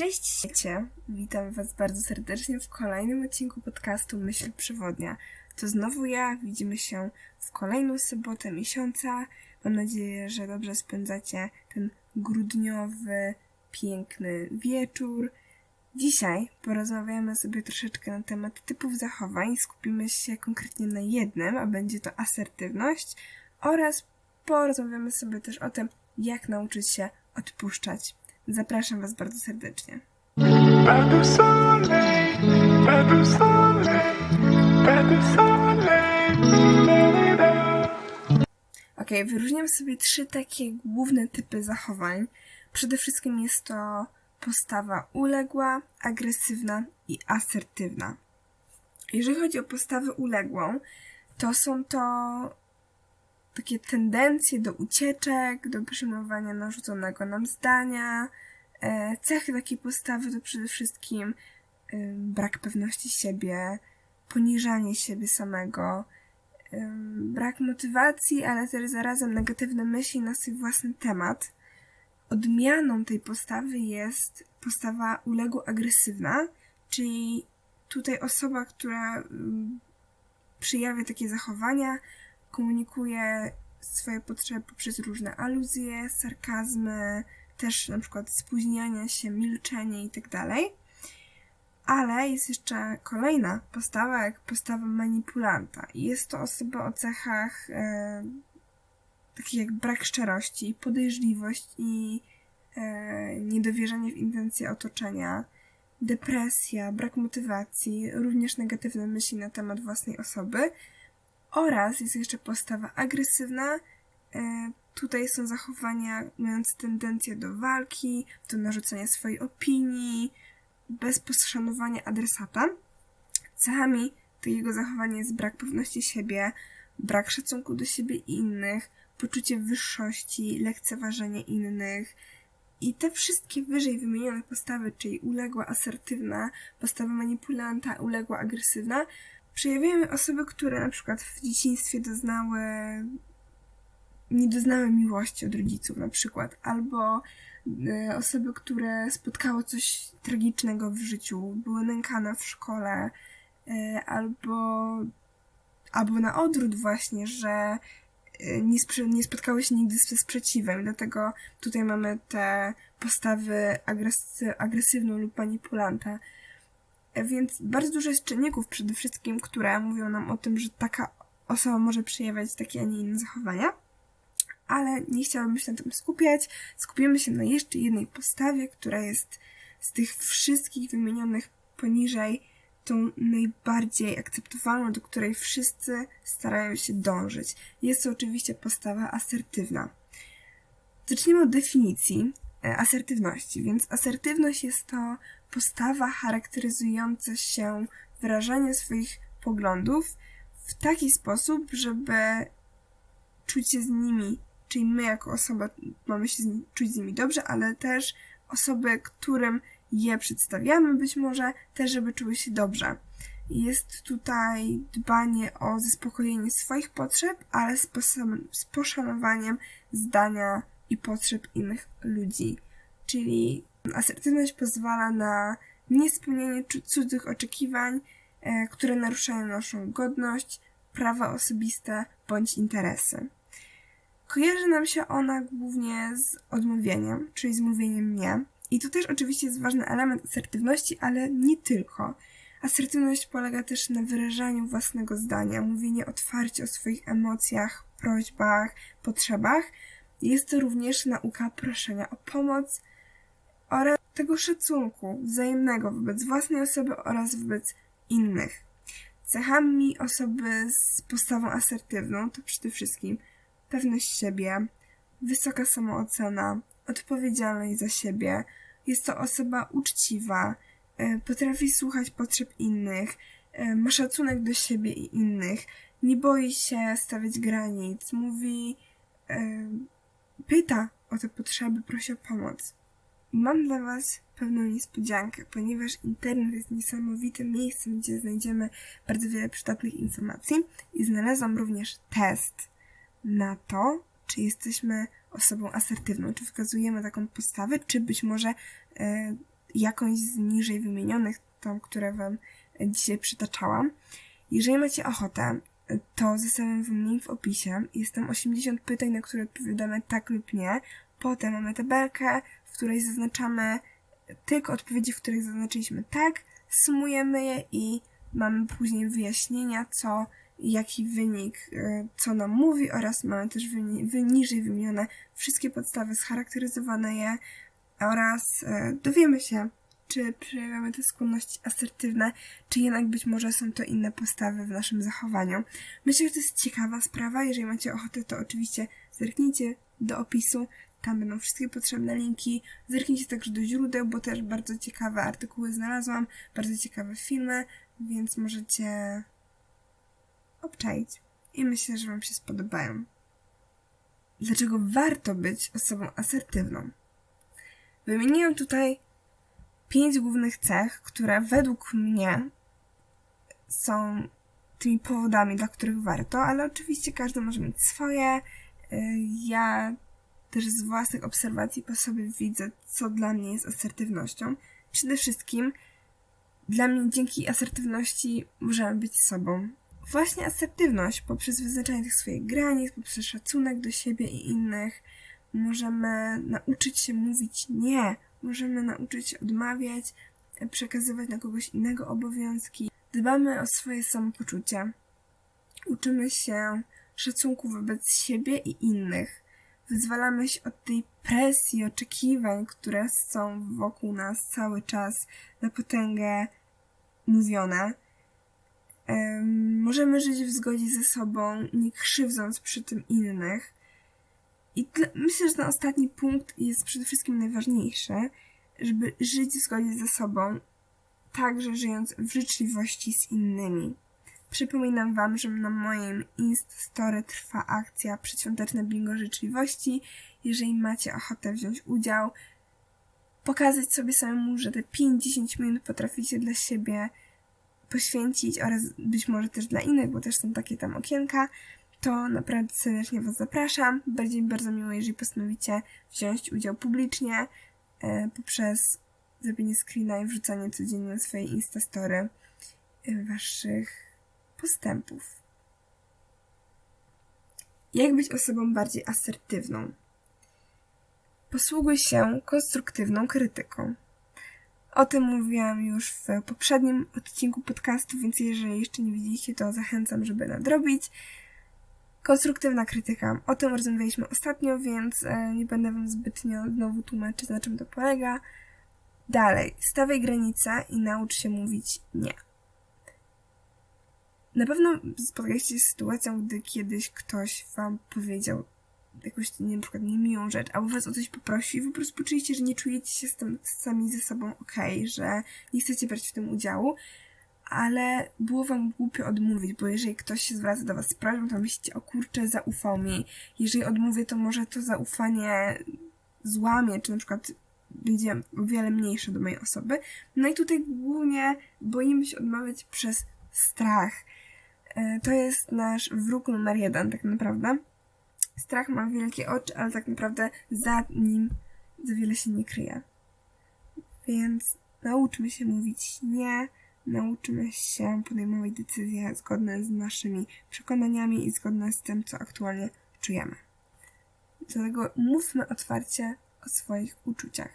Cześć świecie! Witam Was bardzo serdecznie w kolejnym odcinku podcastu Myśl Przewodnia. To znowu ja, widzimy się w kolejną sobotę miesiąca. Mam nadzieję, że dobrze spędzacie ten grudniowy, piękny wieczór. Dzisiaj porozmawiamy sobie troszeczkę na temat typów zachowań. Skupimy się konkretnie na jednym, a będzie to asertywność oraz porozmawiamy sobie też o tym, jak nauczyć się odpuszczać. Zapraszam Was bardzo serdecznie. Ok, wyróżniam sobie trzy takie główne typy zachowań. Przede wszystkim jest to postawa uległa, agresywna i asertywna. Jeżeli chodzi o postawę uległą, to są to takie tendencje do ucieczek, do przyjmowania narzuconego nam zdania. E, Cechy takiej postawy to przede wszystkim ym, brak pewności siebie, poniżanie siebie samego, ym, brak motywacji, ale też zarazem negatywne myśli na swój własny temat. Odmianą tej postawy jest postawa uległo-agresywna, czyli tutaj osoba, która ym, przyjawia takie zachowania, komunikuje swoje potrzeby poprzez różne aluzje, sarkazmy, też na przykład spóźniania się, milczenie itd. Ale jest jeszcze kolejna postawa, jak postawa manipulanta. Jest to osoba o cechach e, takich jak brak szczerości, podejrzliwość i e, niedowierzanie w intencje otoczenia, depresja, brak motywacji, również negatywne myśli na temat własnej osoby oraz jest jeszcze postawa agresywna. E, tutaj są zachowania mające tendencję do walki, do narzucenia swojej opinii, bez poszanowania adresata. Cechami takiego zachowania jest brak pewności siebie, brak szacunku do siebie i innych, poczucie wyższości, lekceważenie innych. I te wszystkie wyżej wymienione postawy, czyli uległa asertywna, postawa manipulanta, uległa agresywna, przejawiają osoby, które na przykład w dzieciństwie doznały, nie doznały miłości od rodziców na przykład, albo e, osoby, które spotkało coś tragicznego w życiu, były nękane w szkole, e, albo, albo na odwrót właśnie, że e, nie, nie spotkały się nigdy ze sprzeciwem, dlatego tutaj mamy te postawy agresy- agresywną lub manipulanta. Więc bardzo dużo jest czynników przede wszystkim, które mówią nam o tym, że taka osoba może przejawiać takie, a nie inne zachowania. Ale nie chciałabym się na tym skupiać. Skupimy się na jeszcze jednej postawie, która jest z tych wszystkich wymienionych poniżej tą najbardziej akceptowalną, do której wszyscy starają się dążyć. Jest to oczywiście postawa asertywna. Zacznijmy od definicji e, asertywności. Więc asertywność jest to postawa charakteryzująca się wyrażaniem swoich poglądów w taki sposób, żeby czuć się z nimi, czyli my jako osoba mamy się z nimi, czuć z nimi dobrze, ale też osoby, którym je przedstawiamy, być może też, żeby czuły się dobrze. Jest tutaj dbanie o zaspokojenie swoich potrzeb, ale z, z poszanowaniem zdania i potrzeb innych ludzi. Czyli asertywność pozwala na niespełnianie czu- cudzych oczekiwań, e, które naruszają naszą godność, prawa osobiste bądź interesy. Kojarzy nam się ona głównie z odmówieniem, czyli z mówieniem nie. I to też oczywiście jest ważny element asertywności, ale nie tylko. Asertywność polega też na wyrażaniu własnego zdania, mówienie otwarcie o swoich emocjach, prośbach, potrzebach. Jest to również nauka proszenia o pomoc oraz tego szacunku wzajemnego wobec własnej osoby oraz wobec innych. Cechami osoby z postawą asertywną to przede wszystkim pewność siebie, wysoka samoocena, odpowiedzialność za siebie. Jest to osoba uczciwa, e, potrafi słuchać potrzeb innych, e, ma szacunek do siebie i innych, nie boi się stawiać granic, mówi, e, pyta o te potrzeby, prosi o pomoc. Mam dla Was pewną niespodziankę, ponieważ internet jest niesamowitym miejscem, gdzie znajdziemy bardzo wiele przydatnych informacji i znalazłam również test na to, czy jesteśmy osobą asertywną, czy wykazujemy taką postawę, czy być może e, jakąś z niżej wymienionych, tam, które Wam dzisiaj przytaczałam. Jeżeli macie ochotę, to zostawiam Wam link w opisie. Jest tam 80 pytań, na które odpowiadamy tak lub nie. Potem mamy tabelkę, w której zaznaczamy tylko odpowiedzi, w których zaznaczyliśmy tak, sumujemy je i mamy później wyjaśnienia, co, jaki wynik, y, co nam mówi oraz mamy też wyni- wy, niżej wymienione wszystkie podstawy, scharakteryzowane je oraz y, dowiemy się, czy przejawiamy te skłonności asertywne, czy jednak być może są to inne postawy w naszym zachowaniu. Myślę, że to jest ciekawa sprawa. Jeżeli macie ochotę, to oczywiście zerknijcie do opisu. Tam będą wszystkie potrzebne linki. Zerknijcie także do źródeł, bo też bardzo ciekawe artykuły znalazłam, bardzo ciekawe filmy, więc możecie obczaić. I myślę, że Wam się spodobają. Dlaczego warto być osobą asertywną? Wymieniłam tutaj pięć głównych cech, które według mnie są tymi powodami, dla których warto, ale oczywiście każdy może mieć swoje. Y, Ja też z własnych obserwacji po sobie widzę, co dla mnie jest asertywnością. Przede wszystkim dla mnie dzięki asertywności możemy być sobą. Właśnie asertywność poprzez wyznaczanie tych swoich granic, poprzez szacunek do siebie i innych, możemy nauczyć się mówić nie, możemy nauczyć się odmawiać, przekazywać na kogoś innego obowiązki. Dbamy o swoje samopoczucie. Uczymy się szacunku wobec siebie i innych. Wyzwalamy się od tej presji, oczekiwań, które są wokół nas cały czas na potęgę mówione. Em, możemy żyć w zgodzie ze sobą, nie krzywdząc przy tym innych. I myślę, że ten ostatni punkt jest przede wszystkim najważniejszy, żeby żyć w zgodzie ze sobą, także żyjąc w życzliwości z innymi. Przypominam Wam, że na moim Instastory trwa akcja przedświąteczne bingo życzliwości. Jeżeli macie ochotę wziąć udział, pokazać sobie samemu, że te 5-10 minut potraficie dla siebie poświęcić oraz być może też dla innych, bo też są takie tam okienka, to naprawdę serdecznie Was zapraszam. Będzie mi bardzo miło, jeżeli postanowicie wziąć udział publicznie e, poprzez zrobienie screena i wrzucanie codziennie na swoje Instastory e, Waszych postępów. Jak być osobą bardziej asertywną? Posługuj się konstruktywną krytyką. O tym mówiłam już w poprzednim odcinku podcastu, więc jeżeli jeszcze nie widzieliście, to zachęcam, żeby nadrobić. Konstruktywna krytyka. O tym rozmawialiśmy ostatnio, więc e, nie będę Wam zbytnio znowu tłumaczyć, na czym to polega. Dalej, stawiaj granice i naucz się mówić nie. Na pewno spotkaliście się z sytuacją, gdy kiedyś ktoś Wam powiedział jakąś, nie na przykład niemiłą rzecz, albo Was o coś poprosił i wy po prostu poczuliście, że nie czujecie się z tym sami ze sobą okej, że nie chcecie brać w tym udziału, ale było wam głupio odmówić, bo jeżeli ktoś się zwraca do was z prośbą, to myślicie, o kurczę, zaufał mi. Jeżeli odmówię, to może to zaufanie złamie, czy na przykład będzie o wiele mniejsze do mojej osoby. No i tutaj głównie boimy się odmawiać przez strach. E, To jest nasz wróg numer jeden, tak naprawdę. Strach ma wielkie oczy, ale tak naprawdę za nim za wiele się nie kryje. Więc nauczmy się mówić nie, nauczymy się podejmować decyzje zgodne z naszymi przekonaniami i zgodne z tym, co aktualnie czujemy. Dlatego mówmy otwarcie o swoich uczuciach.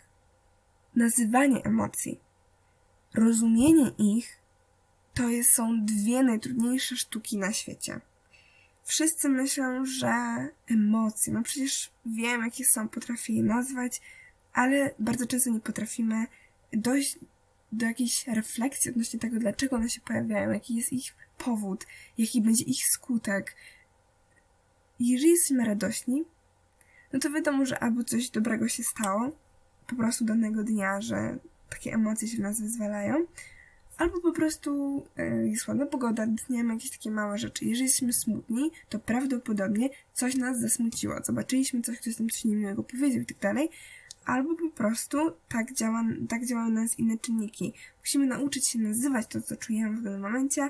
Nazywanie emocji, rozumienie ich to jest, są dwie najtrudniejsze sztuki na świecie. Wszyscy myślą, że emocje, no przecież wiem, jakie są, potrafię je nazwać, ale bardzo często nie potrafimy dojść do jakiejś refleksji odnośnie tego, dlaczego one się pojawiają, jaki jest ich powód, jaki będzie ich skutek. Jeżeli jesteśmy radośni, no to wiadomo, że albo coś dobrego się stało, po prostu danego dnia, że takie emocje się w nas wyzwalają, albo po prostu y, jest ładna pogoda, dniemy jakieś takie małe rzeczy. Jeżeli jesteśmy smutni, to prawdopodobnie coś nas zasmuciło. Zobaczyliśmy coś, ktoś nam coś niemiłego powiedział i tak dalej. Albo po prostu tak, działa, tak działają na nas inne czynniki. Musimy nauczyć się nazywać to, co czujemy w danym momencie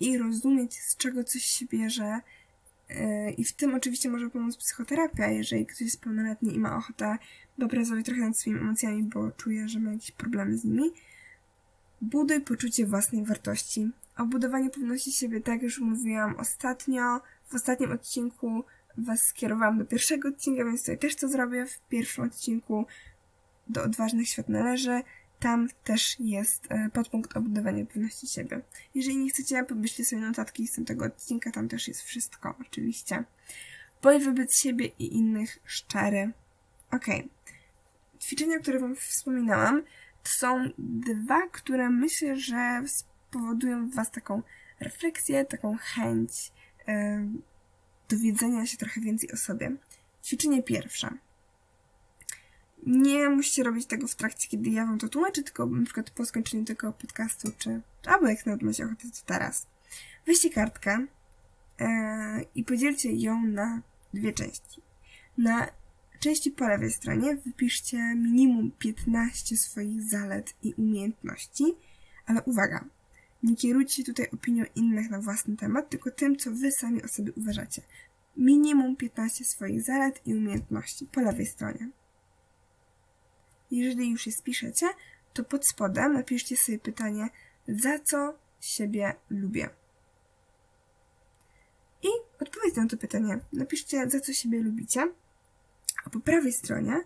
i rozumieć, z czego coś się bierze Yy, I w tym oczywiście może pomóc psychoterapia, jeżeli ktoś jest pełnoletni i ma ochotę popracować trochę nad swoimi emocjami, bo czuje, że ma jakieś problemy z nimi. Buduj poczucie własnej wartości. O budowaniu pewności siebie, tak już mówiłam ostatnio, w ostatnim odcinku Was skierowałam do pierwszego odcinka, więc tutaj też to zrobię w pierwszym odcinku do odważnych świat należy. Tam też jest e, podpunkt o budowaniu pewności siebie. Jeżeli nie chcecie, pomyślcie sobie notatki z tego odcinka, tam też jest wszystko, oczywiście. Bądź wobec siebie i innych szczery. Okej. Ćwiczenia, które Wam wspominałam, są dwa, które myślę, że spowodują w Was taką refleksję, taką chęć dowiedzenia się trochę więcej o sobie. Ćwiczenie pierwsze. Nie musicie robić tego w trakcie, kiedy ja wam to tłumaczę, tylko na przykład po skończeniu tego podcastu, czy albo jak nawet macie ochotę, to teraz. Weźcie kartkę e, i podzielcie ją na dwie części. Na części po lewej stronie wypiszcie minimum 15 swoich zalet i umiejętności, ale uwaga, nie kierujcie się tutaj opinią innych na własny temat, tylko tym, co wy sami o sobie uważacie. Minimum 15 swoich zalet i umiejętności po lewej stronie. Jeżeli już je spiszecie, to pod spodem napiszcie sobie pytanie, za co siebie lubię. I odpowiedź na to pytanie. Napiszcie, za co siebie lubicie. A po prawej stronie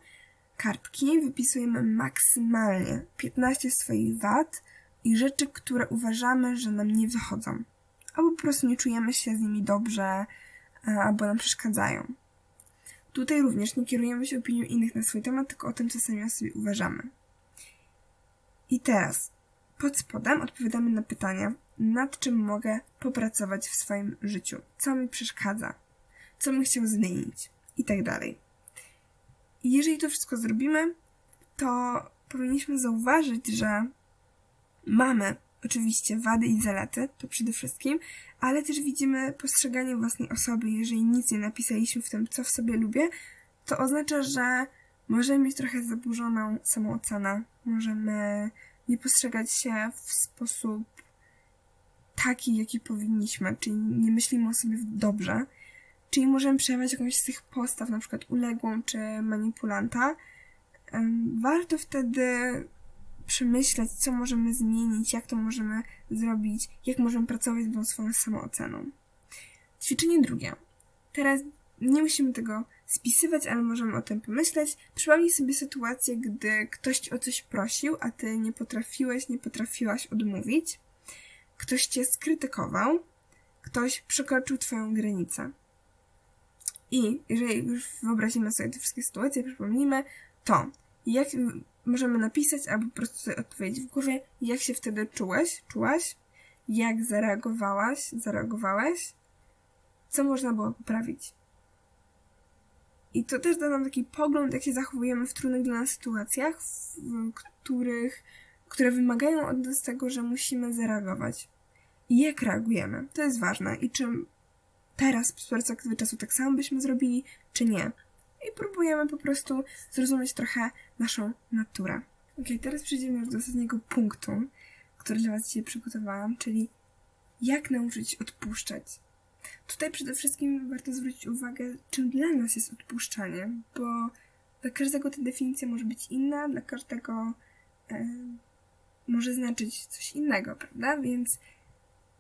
kartki wypisujemy maksymalnie 15 swoich wad i rzeczy, które uważamy, że nam nie wychodzą. Albo po prostu nie czujemy się z nimi dobrze, albo nam przeszkadzają. Tutaj również nie kierujemy się opinią innych na swój temat, tylko o tym, co sami o sobie uważamy. I teraz, pod spodem odpowiadamy na pytania, nad czym mogę popracować w swoim życiu, co mi przeszkadza, co bym chciał zmienić i tak dalej. Jeżeli to wszystko zrobimy, to powinniśmy zauważyć, że mamy oczywiście wady i zalety, to przede wszystkim, ale też widzimy postrzeganie własnej osoby. Jeżeli nic nie napisaliśmy w tym, co w sobie lubię, to oznacza, że możemy mieć trochę zaburzoną samoocenę. Możemy nie postrzegać się w sposób taki, jaki powinniśmy, czyli nie myślimy o sobie dobrze. Czyli możemy przejawiać jakąś z tych postaw, na przykład uległą czy manipulanta. Warto wtedy przemyśleć, co możemy zmienić, jak to możemy zrobić, jak możemy pracować z tą swoją samooceną. Ćwiczenie drugie. Teraz nie musimy tego spisywać, ale możemy o tym pomyśleć. Przypomnij sobie sytuację, gdy ktoś o coś prosił, a ty nie potrafiłeś, nie potrafiłaś odmówić. Ktoś cię skrytykował, ktoś przekroczył twoją granicę. I jeżeli już wyobrazimy sobie te wszystkie sytuacje, przypomnijmy, to jak możemy napisać albo po prostu sobie odpowiedzieć w głowie, jak się wtedy czułeś, czułaś, jak zareagowałaś, zareagowałeś, co można było poprawić. I to też da nam taki pogląd, jak się zachowujemy w trudnych dla nas sytuacjach, w których, które wymagają od nas tego, że musimy zareagować. I jak reagujemy. To jest ważne. I czy teraz, z perspektywy czasu, tak samo byśmy zrobili, czy nie i próbujemy po prostu zrozumieć trochę naszą naturę. Ok, teraz przejdziemy już do ostatniego punktu, który dla Was dzisiaj przygotowałam, czyli jak nauczyć odpuszczać. Tutaj przede wszystkim warto zwrócić uwagę, czym dla nas jest odpuszczanie, bo dla każdego ta definicja może być inna, dla każdego e, może znaczyć coś innego, prawda? Więc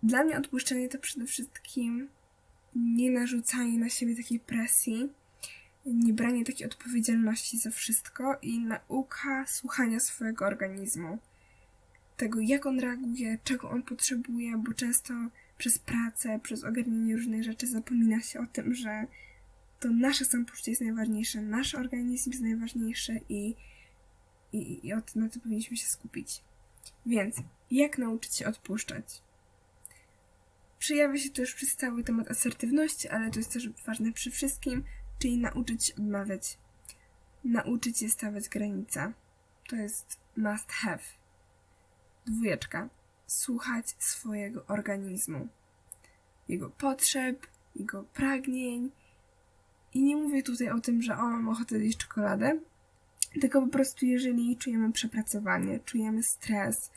dla mnie odpuszczanie to przede wszystkim nie narzucanie na siebie takiej presji, nie branie takiej odpowiedzialności za wszystko i nauka słuchania swojego organizmu. Tego, jak on reaguje, czego on potrzebuje, bo często przez pracę, przez ogarnianie różnych rzeczy zapomina się o tym, że to nasze samopoczucie jest najważniejsze, nasz organizm jest najważniejszy i, i, i na to powinniśmy się skupić. Więc, jak nauczyć się odpuszczać? Przejawia się to już przez cały temat asertywności, ale to jest też ważne przy wszystkim, czyli nauczyć się odmawiać. Nauczyć się stawiać granice. To jest must have. Dwójeczka. Słuchać swojego organizmu. Jego potrzeb, jego pragnień. I nie mówię tutaj o tym, że o, mam ochotę zjeść czekoladę, tylko po prostu jeżeli czujemy przepracowanie, czujemy stres,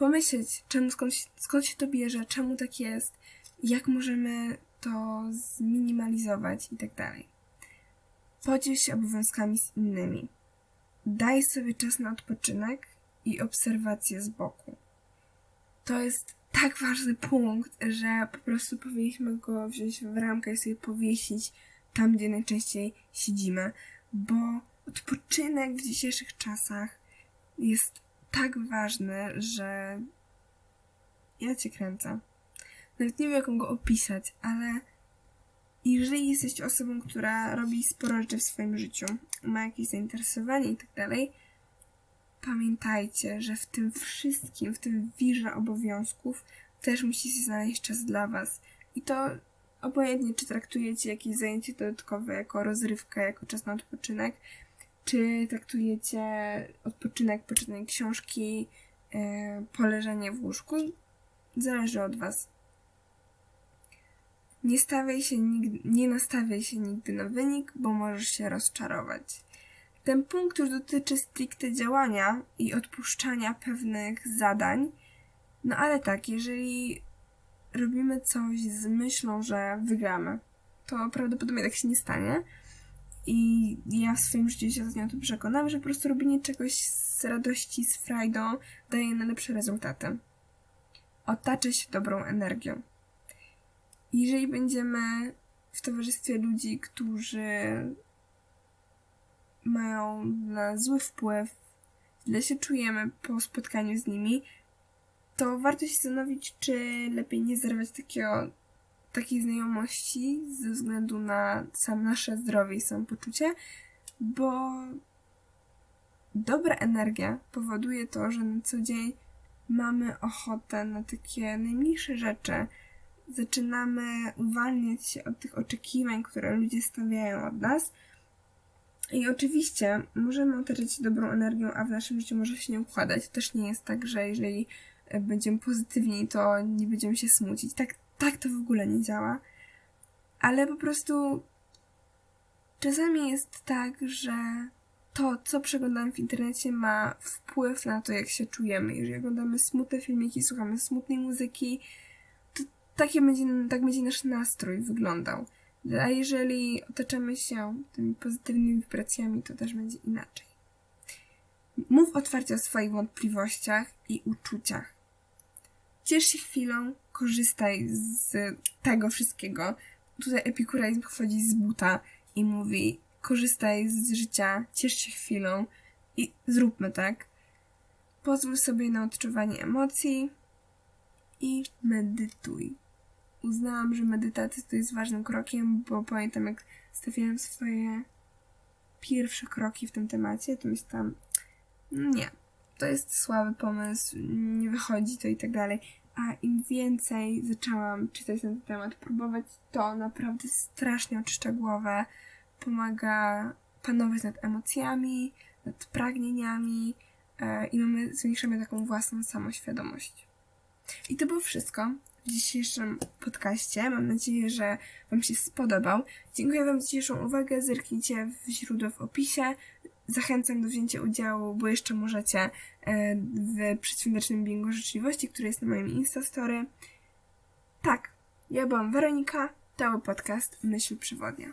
pomyśleć, czemu, skąd, skąd się to bierze, czemu tak jest, jak możemy to zminimalizować i tak dalej. Podziel się obowiązkami z innymi. Daj sobie czas na odpoczynek i obserwację z boku. To jest tak ważny punkt, że po prostu powinniśmy go wziąć w ramkę i sobie powiesić tam, gdzie najczęściej siedzimy, bo odpoczynek w dzisiejszych czasach jest tak ważny, że ja cię kręcę. Nawet nie wiem, jak go opisać, ale jeżeli jesteś osobą, która robi sporo rzeczy w swoim życiu, ma jakieś zainteresowanie i tak dalej, pamiętajcie, że w tym wszystkim, w tym wirze obowiązków też musi się znaleźć czas dla Was. I to obojętnie, czy traktujecie jakieś zajęcie dodatkowe jako rozrywkę, jako czas na odpoczynek, czy traktujecie odpoczynek, poczytanie książki, e, poleżenie w łóżku, zależy od Was. Nie stawiaj się nigdy, nie nastawiaj się nigdy na wynik, bo możesz się rozczarować. Ten punkt już dotyczy stricte działania i odpuszczania pewnych zadań. No ale tak, jeżeli robimy coś z myślą, że wygramy, to prawdopodobnie tak się nie stanie. I ja w swoim życiu się ostatnio o tym przekonam, że po prostu robienie czegoś z radości, z frajdą daje najlepsze rezultaty. Otaczaj się dobrą energią. Jeżeli będziemy w towarzystwie ludzi, którzy mają na zły wpływ, źle się czujemy po spotkaniu z nimi, to warto się zastanowić, czy lepiej nie zerwać takiego, takiej znajomości ze względu na sam nasze zdrowie i samopoczucie, bo dobra energia powoduje to, że na co dzień mamy ochotę na takie najmniejsze rzeczy. Zaczynamy uwalniać się od tych oczekiwań, które ludzie stawiają od nas. I oczywiście możemy otaczać się dobrą energią, a w naszym życiu może się nie układać. To też nie jest tak, że jeżeli będziemy pozytywni, to nie będziemy się smucić. Tak, tak to w ogóle nie działa. Ale po prostu czasami jest tak, że to, co przeglądamy w internecie, ma wpływ na to, jak się czujemy. Jeżeli oglądamy smutne filmiki, słuchamy smutnej muzyki, to takie będzie, tak będzie nasz nastrój wyglądał. A jeżeli otaczamy się tymi pozytywnymi wibracjami, to też będzie inaczej. Mów otwarcie o swoich wątpliwościach i uczuciach. Ciesz się chwilą, korzystaj z tego wszystkiego. Tutaj epikureizm wchodzi z buta i mówi: korzystaj z życia, ciesz się chwilą i zróbmy tak. Pozwól sobie na odczuwanie emocji i medytuj uznałam, że medytacja to jest ważnym krokiem, bo pamiętam jak stawiałam swoje pierwsze kroki w tym temacie, to myślałam, nie, to jest słaby pomysł, nie wychodzi to i tak dalej. A im więcej zaczęłam czytać na ten temat, próbować, to naprawdę strasznie oczyszcza głowę, pomaga panować nad emocjami, nad pragnieniami e, i mamy, zwiększamy taką własną samoświadomość. I to było wszystko w dzisiejszym podcaście. Mam nadzieję, że Wam się spodobał. Dziękuję Wam za dzisiejszą uwagę. Zerknijcie w źródło w opisie. Zachęcam do wzięcia udziału, bo jeszcze możecie e, w przedświątecznym bingo życzliwości, który jest na moim Instastory. Tak, ja byłam Weronika, to był podcast Myśl Przewodnia.